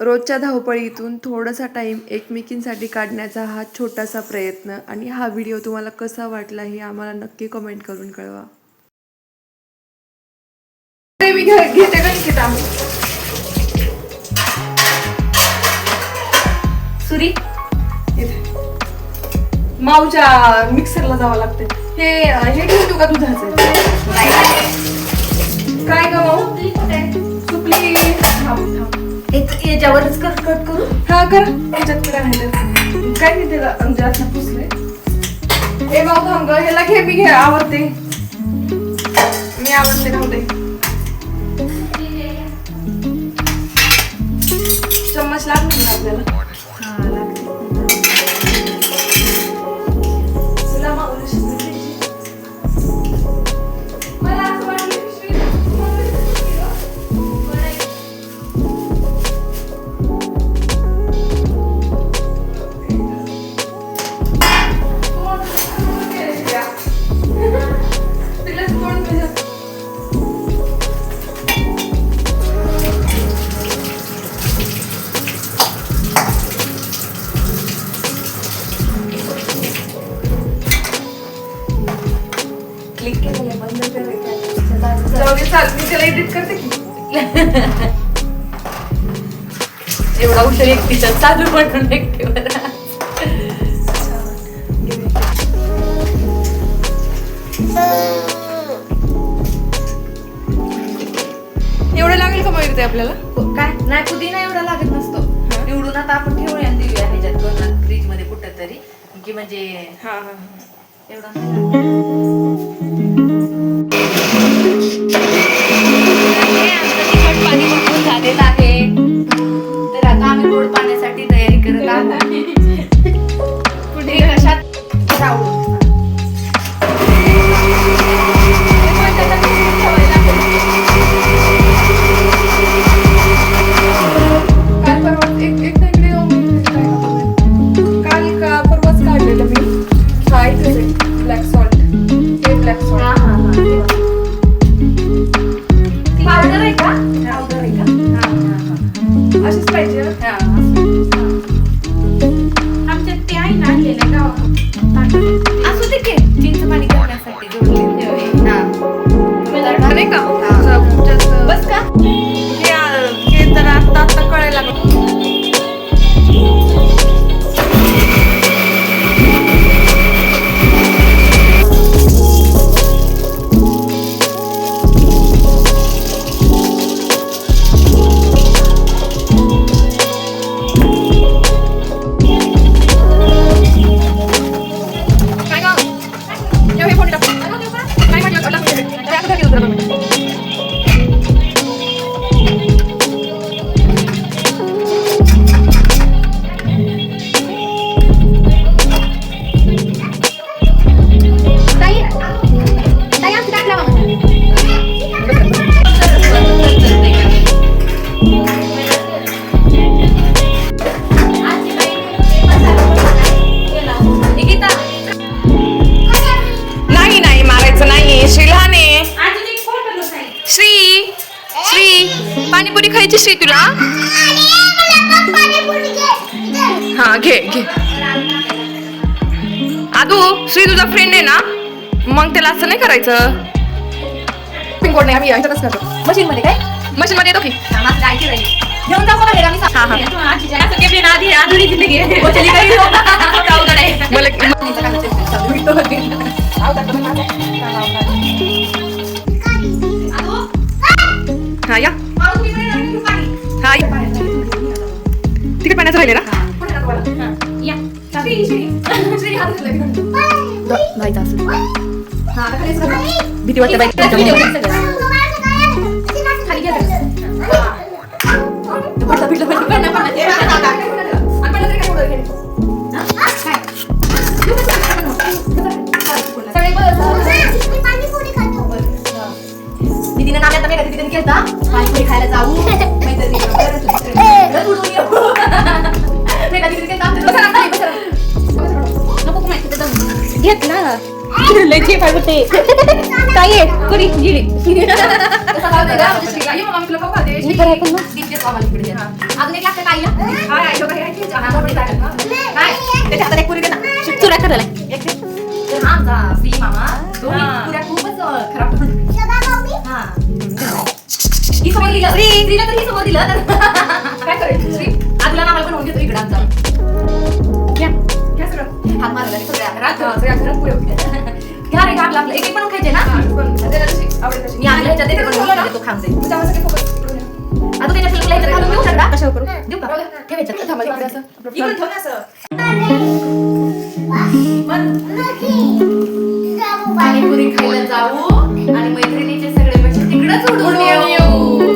रोजच्या धावपळीतून थोडासा टाईम एकमेकींसाठी काढण्याचा हा छोटासा प्रयत्न आणि हा व्हिडिओ तुम्हाला कसा वाटला हे आम्हाला नक्की कमेंट करून कळवा. मी घेते का सुरी. माऊच्या मिक्सरला जावं लागते हे हे घेऊन देऊ का दुधाचं? याच्यावरच कट कट करू? हा कर. याच्यात काय नाही. काय नाही त्याला म्हणजे असं पुसले ए भाऊ भांग ह्याला घे मी घे आवडते मी आवडते राहू दे. चम्मच लागणार ना आपल्याला. क्लिक केलेलं बंद करायचं जाऊ दे चाल मी त्याला एडिट करते की? एवढा उशीर एकटीच्या चालू म्हणून एकटीवर. एवढं लागेल का मग ते आपल्याला? काय? नाही पुदिना एवढा लागत नसतो. निवडून आता आपण ठेवूया देऊया ह्याच्यात. फ्रीजमध्ये कुठं तरी की म्हणजे हा हा. एवढा घे आदू श्री तुझा फ्रेंड आहे ना? मग त्याला असं नाही करायचं. पिनकोड नाही आम्ही ह्याच्यातच करतो. मशीन मध्ये काय? मशीन मध्ये येतो की. घेऊन जाऊ हा, हा. जिंदगी हो. हा या. तिकडे? हा पाण्याचं राहिले ना. श्री, श्री. श्री, हात धरला की. जायचं असं हा, काय दे ना चुरा करायला. एक दे. तर हा आमचा फ्री मामा दोन्ही हात मारला सगळ्या घरात हा, सगळ्या घरात पुऱ्या होत्या. घ्या रे आपलं आपलं एक एक बनवून खायचे ना पण. मी ह्याच्यात देते खाऊन जाईल. आता त्याच्या ह्याच्यात घालून देऊ शकता कशावर करू? देऊ का इकडे असं. इकडून ठेव ना असं. पाणीपुरी खायला जाऊ आणि मैत्रिणीचे सगळे पैसे तिकडेच उडवून येऊ